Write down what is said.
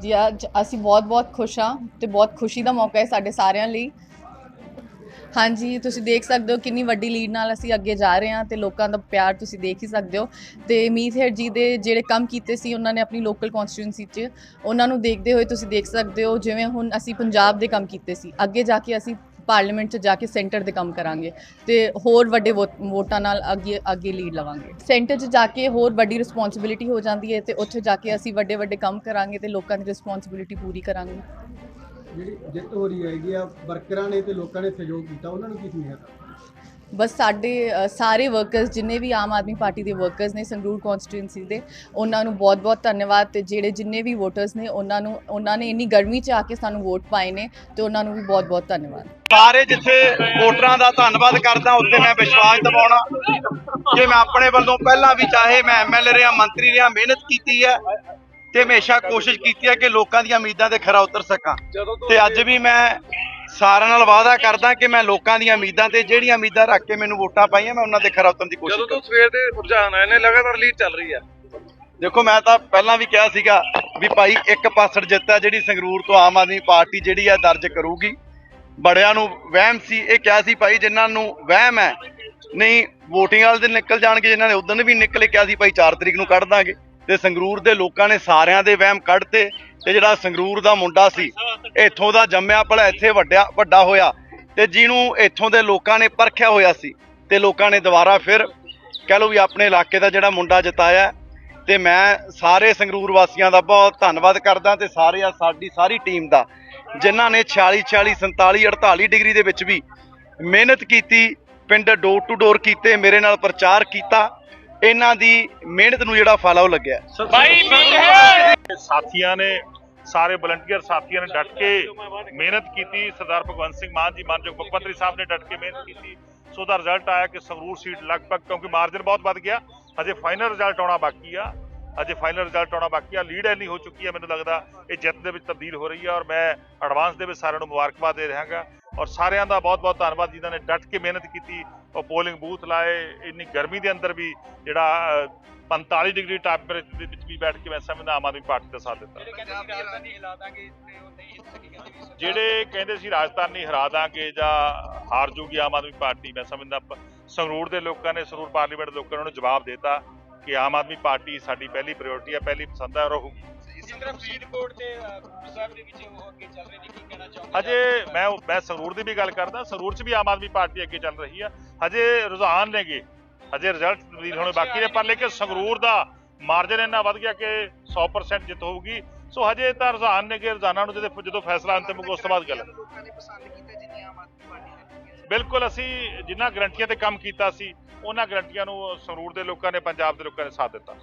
ਜੀ ਅੱਜ ਅਸੀਂ ਬਹੁਤ-ਬਹੁਤ ਖੁਸ਼ ਹਾਂ ਤੇ ਬਹੁਤ ਖੁਸ਼ੀ ਦਾ ਮੌਕਾ ਹੈ ਸਾਡੇ ਸਾਰਿਆਂ ਲਈ। ਹਾਂਜੀ, ਤੁਸੀਂ ਦੇਖ ਸਕਦੇ ਹੋ ਕਿੰਨੀ ਵੱਡੀ ਲੀਡ ਨਾਲ ਅਸੀਂ ਅੱਗੇ ਜਾ ਰਹੇ ਹਾਂ ਤੇ ਲੋਕਾਂ ਦਾ ਪਿਆਰ ਤੁਸੀਂ ਦੇਖ ਹੀ ਸਕਦੇ ਹੋ। ਤੇ ਮੀਤ ਹੇਰ ਜੀ ਦੇ ਜਿਹੜੇ ਕੰਮ ਕੀਤੇ ਸੀ, ਉਹਨਾਂ ਨੇ ਆਪਣੀ ਲੋਕਲ ਕਨਸਟੀਟਿਊਂਸੀ 'ਚ, ਉਹਨਾਂ ਨੂੰ ਦੇਖਦੇ ਹੋਏ ਤੁਸੀਂ ਦੇਖ ਸਕਦੇ ਹੋ ਜਿਵੇਂ ਹੁਣ ਅਸੀਂ ਪੰਜਾਬ ਦੇ ਕੰਮ ਕੀਤੇ ਸੀ। ਅੱਗੇ ਜਾ ਕੇ ਅਸੀਂ ਪਾਰਲੀਮੈਂਟ 'ਚ ਜਾ ਕੇ ਸੈਂਟਰ ਦੇ ਕੰਮ ਕਰਾਂਗੇ ਤੇ ਹੋਰ ਵੱਡੇ ਵੋ- ਵੋਟਾਂ ਨਾਲ ਅੱਗੇ ਅੱਗੇ ਲੀਡ ਲਵਾਂਗੇ। ਸੈਂਟਰ 'ਚ ਜਾ ਕੇ ਹੋਰ ਵੱਡੀ ਰਿਸਪੌਂਸਿਬਿਲਿਟੀ ਹੋ ਜਾਂਦੀ ਹੈ ਤੇ ਉੱਥੇ ਜਾ ਕੇ ਅਸੀਂ ਵੱਡੇ ਵੱਡੇ ਕੰਮ ਕਰਾਂਗੇ ਤੇ ਲੋਕਾਂ ਦੀ ਰਿਸਪੌਂਸਿਬਿਲਿਟੀ ਪੂਰੀ ਕਰਾਂਗੇ। ਜਿਹੜੀ ਜਿੱਤ ਹੋ ਰਹੀ ਹੈਗੀ ਆ, ਵਰਕਰਾਂ ਨੇ ਤੇ ਲੋਕਾਂ ਨੇ ਸਹਿਯੋਗ ਕੀਤਾ, ਉਹਨਾਂ ਨੂੰ ਕੀ ਸੁਨੇਹਾ ਬਸ ਸਾਡੇ ਸਾਰੇ ਵਰਕਰਸ ਜਿੰਨੇ ਵੀ ਆਮ ਆਦਮੀ ਪਾਰਟੀ ਦੇ ਵਰਕਰਸ ਨੇ ਸੰਗਰੂਰ ਕਨਸਟੀਟਿਊਂਸੀ ਦੇ ਉਹਨਾਂ ਨੂੰ ਬਹੁਤ-ਬਹੁਤ ਧੰਨਵਾਦ ਤੇ ਜਿਹੜੇ ਜਿੰਨੇ ਵੀ ਵੋਟਰਸ ਨੇ ਉਹਨਾਂ ਨੂੰ ਉਹਨਾਂ ਨੇ ਇੰਨੀ ਗਰਮੀ 'ਚ ਆ ਕੇ ਸਾਨੂੰ ਵੋਟ ਪਾਏ ਨੇ ਤੇ ਉਹਨਾਂ ਨੂੰ ਵੀ ਬਹੁਤ-ਬਹੁਤ ਧੰਨਵਾਦ। ਸਾਰੇ ਜਿੱਥੇ ਵੋਟਰਾਂ ਦਾ ਧੰਨਵਾਦ ਕਰਦਾ ਉੱਤੇ ਮੈਂ ਵਿਸ਼ਵਾਸ ਦਿਵਾਉਣਾ। ਕਿ ਮੈਂ ਆਪਣੇ ਵੱਲੋਂ ਪਹਿਲਾਂ ਵੀ ਚਾਹੇ ਮੈਂ ਐਮਐਲਏ ਰਿਹਾ ਮੰਤਰੀ ਰਿਹਾ ਮਿਹਨਤ ਕੀਤੀ ਹੈ ਤੇ ਹਮੇਸ਼ਾ ਕੋਸ਼ਿਸ਼ ਕੀਤੀ ਹੈ ਕਿ ਲੋਕਾਂ ਦੀਆਂ ਉਮੀਦਾਂ ਤੇ ਖਰਾ ਉਤਰ ਸਕਾਂ। ਤੇ ਅੱਜ ਵੀ ਮੈਂ ਸਾਰਿਆਂ ਨਾਲ ਵਾਅਦਾ ਕਰਦਾ ਕਿ ਮੈਂ ਲੋਕਾਂ ਦੀਆਂ ਉਮੀਦਾਂ ਤੇ ਜਿਹੜੀਆਂ ਉਮੀਦਾਂ ਰੱਖ ਕੇ ਮੈਨੂੰ ਵੋਟਾਂ ਪਾਈਆਂ ਮੈਂ ਉਹਨਾਂ ਤੇ ਖਰਾ ਉਤਰਨ ਦੀ ਕੋਸ਼ਿਸ਼ ਜਦੋਂ ਤੋਂ ਸਵੇਰ ਦੇ ਰੁਝਾਨ ਆਏ ਨੇ ਲਗਾਤਾਰ ਲੀਡ ਚੱਲ ਰਹੀ ਹੈ ਦੇਖੋ ਮੈਂ ਤਾਂ ਪਹਿਲਾਂ ਵੀ ਕਿਹਾ ਸੀਗਾ ਵੀ ਭਾਈ ਇੱਕ ਪਾਸੜ ਜਿੱਤ ਹੈ ਜਿਹੜੀ ਸੰਗਰੂਰ ਤੋਂ ਆਮ ਆਦਮੀ ਪਾਰਟੀ ਜਿਹੜੀ ਹੈ ਦਰਜ ਕਰੂਗੀ। ਬੜਿਆਂ ਨੂੰ ਵਹਿਮ ਸੀ ਇਹ ਕਿਹਾ ਸੀ ਭਾਈ ਜਿਨ੍ਹਾਂ ਨੂੰ ਵਹਿਮ ਹੈ ਨਹੀਂ VOTING ਵਾਲੇ ਦਿਨ ਨਿਕਲ ਜਾਣਗੇ ਜਿਨ੍ਹਾਂ ਨੇ ਉਦੋਂ ਵੀ ਨਿਕਲੇ ਕਿਹਾ ਸੀ ਭਾਈ 4 ਤਰੀਕ ਨੂੰ ਕੱਢ ਦਾਂਗੇ। ਤੇ ਸੰਗਰੂਰ ਦੇ ਲੋਕਾਂ ਨੇ ਸਾਰਿਆਂ ਦੇ ਵਹਿਮ ਕੱਢਤੇ। ਤੇ ਜਿਹੜਾ ਸੰਗਰੂਰ ਦਾ ਮੁੰਡਾ ਸੀ, ਇੱਥੋਂ ਦਾ ਜੰਮਿਆ ਭਲਾ ਇੱਥੇ ਵੱਡਿਆ, ਵੱਡਾ ਹੋਇਆ ਤੇ ਜਿਹਨੂੰ ਇੱਥੋਂ ਦੇ ਲੋਕਾਂ ਨੇ ਪਰਖਿਆ ਹੋਇਆ ਸੀ ਤੇ ਲੋਕਾਂ ਨੇ ਦੁਬਾਰਾ ਫਿਰ ਕਹਿ ਲਓ ਵੀ ਆਪਣੇ ਇਲਾਕੇ ਦਾ ਜਿਹੜਾ ਮੁੰਡਾ ਜਿਤਾਇਆ ਤੇ ਮੈਂ ਸਾਰੇ ਸੰਗਰੂਰ ਵਾਸੀਆਂ ਦਾ ਬਹੁਤ ਧੰਨਵਾਦ ਕਰਦਾ ਤੇ ਸਾਰੇ ਆ ਸਾਡੀ ਸਾਰੀ ਟੀਮ ਦਾ, ਜਿਨ੍ਹਾਂ ਨੇ 46 46 47 48 ਡਿਗਰੀ ਦੇ ਵਿੱਚ ਵੀ ਮਿਹਨਤ ਕੀਤੀ, ਪਿੰਡ ਡੋਰ ਟੂ ਡੋਰ ਕੀਤੇ, ਮੇਰੇ ਨਾਲ ਪ੍ਰਚਾਰ ਕੀਤਾ ਇਹਨਾਂ ਦੀ ਮਿਹਨਤ ਨੂੰ ਜਿਹੜਾ ਫਲ ਆ ਉਹ ਲੱਗਿਆ। ਸਾਥੀਆਂ ਨੇ ਸਾਰੇ ਵਲੰਟੀਅਰ ਸਾਥੀਆਂ ਨੇ ਡਟ ਕੇ ਮਿਹਨਤ ਕੀਤੀ। ਸਰਦਾਰ ਭਗਵੰਤ ਸਿੰਘ ਮਾਨ ਜੀ ਮਾਨਯੋਗ ਮੁੱਖ ਮੰਤਰੀ ਸਾਹਿਬ ਨੇ ਡਟ ਕੇ ਮਿਹਨਤ ਕੀਤੀ। ਸੋ ਦਾ ਰਿਜ਼ਲਟ ਆਇਆ ਕਿ ਸੰਗਰੂਰ ਸੀਟ ਲਗਭਗ ਕਿਉਂਕਿ ਮਾਰਜਨ ਬਹੁਤ ਵੱਧ ਗਿਆ ਅਜੇ ਫਾਈਨਲ ਰਿਜ਼ਲਟ ਆਉਣਾ ਬਾਕੀ ਆ। ਅਜੇ ਫਾਈਨਲ ਰਿਜ਼ਲਟ ਆਉਣਾ ਬਾਕੀ ਆ। ਲੀਡ ਇੰਨੀ ਹੋ ਚੁੱਕੀ ਹੈ ਮੈਨੂੰ ਲੱਗਦਾ ਇਹ ਜਿੱਤ ਦੇ ਵਿੱਚ ਤਬਦੀਲ ਹੋ ਰਹੀ ਹੈ ਔਰ ਮੈਂ ਐਡਵਾਂਸ ਦੇ ਵਿੱਚ ਸਾਰਿਆਂ ਨੂੰ ਮੁਬਾਰਕਬਾਦ ਦੇ ਰਹਾਂਗਾ। ਔਰ ਸਾਰਿਆਂ ਦਾ ਬਹੁਤ-ਬਹੁਤ ਧੰਨਵਾਦ ਜਿਨ੍ਹਾਂ ਨੇ ਡਟ ਕੇ ਮਿਹਨਤ ਕੀਤੀ। ਪੋਲਿੰਗ ਬੂਥ ਲਾਏ ਇੰਨੀ ਗਰਮੀ ਦੇ ਅੰਦਰ ਵੀ ਜਿਹੜਾ ਅ, 45 ਡਿਗਰੀ ਟੈਂਪਰੇਚਰ ਦੇ ਵਿੱਚ ਵੀ ਬੈਠ ਕੇ ਮੈਂ ਸਮਝਦਾ ਆਮ ਆਦਮੀ ਪਾਰਟੀ ਦਾ ਸਾਥ ਦਿੱਤਾ। ਜਿਹੜੇ ਕਹਿੰਦੇ ਸੀ ਰਾਜਧਾਨੀ ਹਰਾ ਦਾਂਗੇ ਜਾਂ ਹਾਰ ਜੂਗੀ ਆਮ ਆਦਮੀ ਪਾਰਟੀ ਮੈਂ ਸਮਝਦਾ ਸੰਗਰੂਰ ਦੇ ਲੋਕਾਂ ਨੇ ਸੰਗਰੂਰ ਪਾਰਲੀਮੈਂਟ ਦੇ ਲੋਕਾਂ ਨੇ ਜਵਾਬ ਦਿੱਤਾ ਕਿ ਆਮ ਆਦਮੀ ਪਾਰਟੀ ਸਾਡੀ ਪਹਿਲੀ ਪ੍ਰਾਇੋਰਟੀ ਹੈ ਪਹਿਲੀ ਪਸੰਦ ਹੈ ਰਹੂਗੀ। ਹਜੇ ਮੈਂ ਮੈਂ ਸੰਗਰੂਰ ਦੀ ਵੀ ਗੱਲ ਕਰਦਾ ਸੰਗਰੂਰ 'ਚ ਵੀ ਆਮ ਆਦਮੀ ਪਾਰਟੀ ਅੱਗੇ ਚੱਲ ਰਹੀ ਆ। ਹਜੇ ਰੁਝਾਨ ਨੇਗੇ। ਹਜੇ ਰਿਜ਼ਲਟ ਤਬਦੀਲ ਹੋਣੇ ਬਾਕੀ ਨੇ, ਪਰ ਲੇਕਿਨ ਸੰਗਰੂਰ ਦਾ ਮਾਰਜਨ ਇੰਨਾ ਵੱਧ ਗਿਆ ਕਿ 100% ਜਿੱਤ ਹੋਊਗੀ। ਸੋ ਹਜੇ ਤਾਂ ਰੁਝਾਨ ਨੇਗੇ ਰੁਝਾਨਾਂ ਨੂੰ ਜਦੋਂ ਜਦੋਂ ਫੈਸਲਾ ਅੰਤਿਮ ਹੋਊਗਾ, ਉਸ ਤੋਂ ਬਾਅਦ ਗੱਲ। ਬਿਲਕੁਲ ਅਸੀਂ ਜਿੰਨਾ ਗਰੰਟੀਆਂ ਤੇ ਕੰਮ ਕੀਤਾ ਸੀ, ਉਹਨਾਂ ਗਰੰਟੀਆਂ ਨੂੰ ਸੰਗਰੂਰ ਦੇ ਲੋਕਾਂ ਨੇ, ਪੰਜਾਬ ਦੇ ਲੋਕਾਂ ਨੇ ਸਾਥ ਦਿੱਤਾ।